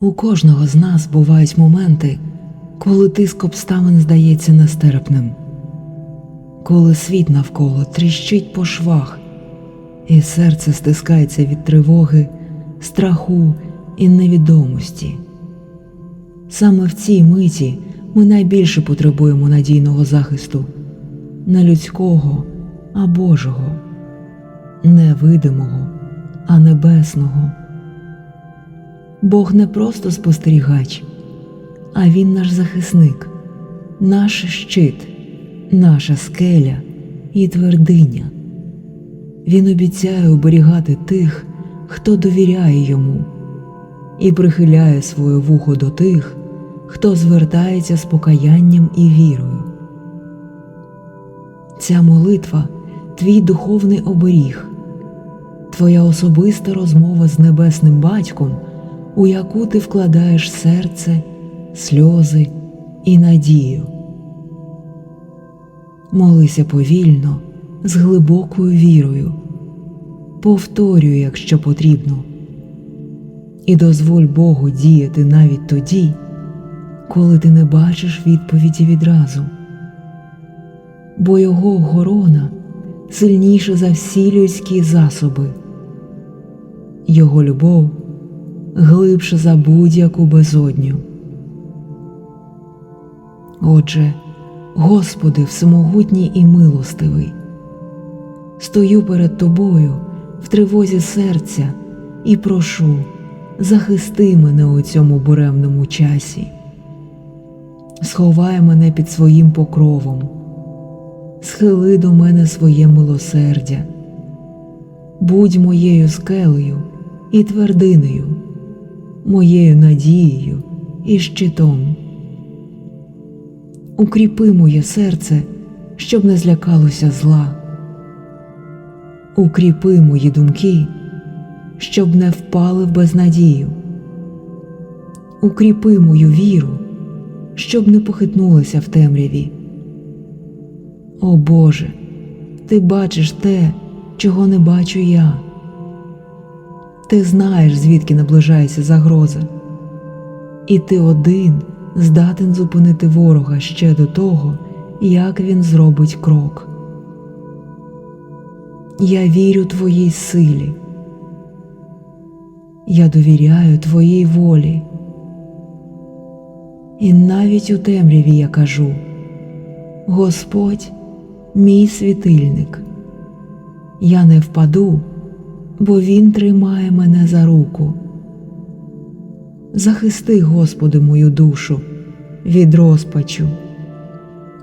У кожного з нас бувають моменти, коли тиск обставин здається нестерпним, коли світ навколо тріщить по швах, і серце стискається від тривоги, страху і невідомості. Саме в цій миті ми найбільше потребуємо надійного захисту, не людського, а Божого, не видимого, а небесного. Бог не просто спостерігач, а Він наш захисник, наш щит, наша скеля і твердиня. Він обіцяє оберігати тих, хто довіряє йому, і прихиляє своє вухо до тих, хто звертається з покаянням і вірою. Ця молитва твій духовний оберіг, твоя особиста розмова з небесним батьком, у яку ти вкладаєш серце, сльози і надію. Молися повільно, з глибокою вірою, повторюй, якщо потрібно, і дозволь Богу діяти навіть тоді, коли ти не бачиш відповіді відразу, бо Його охорона сильніша за всі людські засоби, Його любов глибше за будь-яку безодню. Отже, Господи, всемогутній і милостивий, стою перед Тобою в тривозі серця і прошу, захисти мене у цьому буремному часі, сховай мене під своїм покровом, схили до мене своє милосердя, будь моєю скелею і твердинею, моєю надією і щитом. Укріпи моє серце, щоб не злякалося зла. Укріпи мої думки, щоб не впали в безнадію. Укріпи мою віру, щоб не похитнулася в темряві. О Боже, ти бачиш те, чого не бачу я. Ти знаєш, звідки наближається загроза, і ти один здатен зупинити ворога ще до того, як він зробить крок. Я вірю твоїй силі. Я довіряю твоїй волі. І навіть у темряві я кажу Господь, мій світильник, я не впаду, бо Він тримає мене за руку. Захисти, Господи, мою душу від розпачу,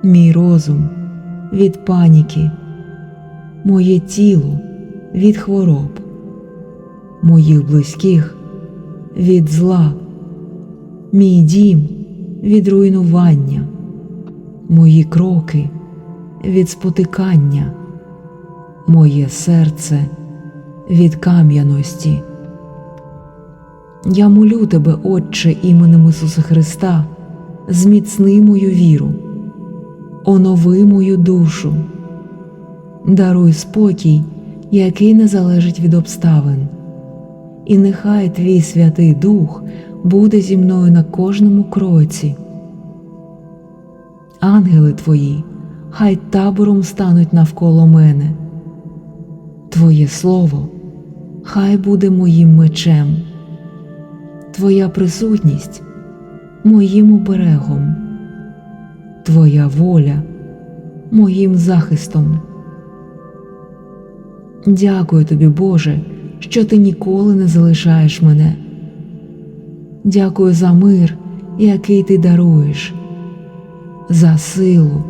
мій розум від паніки, моє тіло від хвороб, моїх близьких від зла, мій дім від руйнування, мої кроки від спотикання, моє серце від кам'яності. Я молю тебе, Отче, іменем Ісуса Христа, зміцни мою віру, онови мою душу, даруй спокій, який не залежить від обставин, і нехай Твій Святий Дух буде зі мною на кожному кроці. Ангели Твої, хай табором стануть навколо мене. Твоє Слово, хай буде моїм мечем. Твоя присутність моїм оберегом, Твоя воля моїм захистом. Дякую тобі, Боже, що ти ніколи не залишаєш мене. Дякую за мир, який ти даруєш, за силу,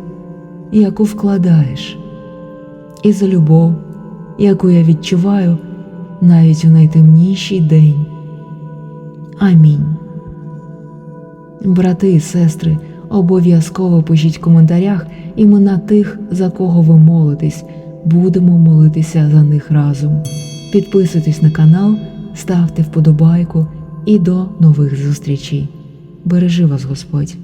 яку вкладаєш, і за любов, яку я відчуваю навіть у найтемніший день. Амінь. Брати і сестри, обов'язково пишіть в коментарях імена тих, за кого ви молитесь. Будемо молитися за них разом. Підписуйтесь на канал, ставте вподобайку і до нових зустрічей. Бережи вас Господь!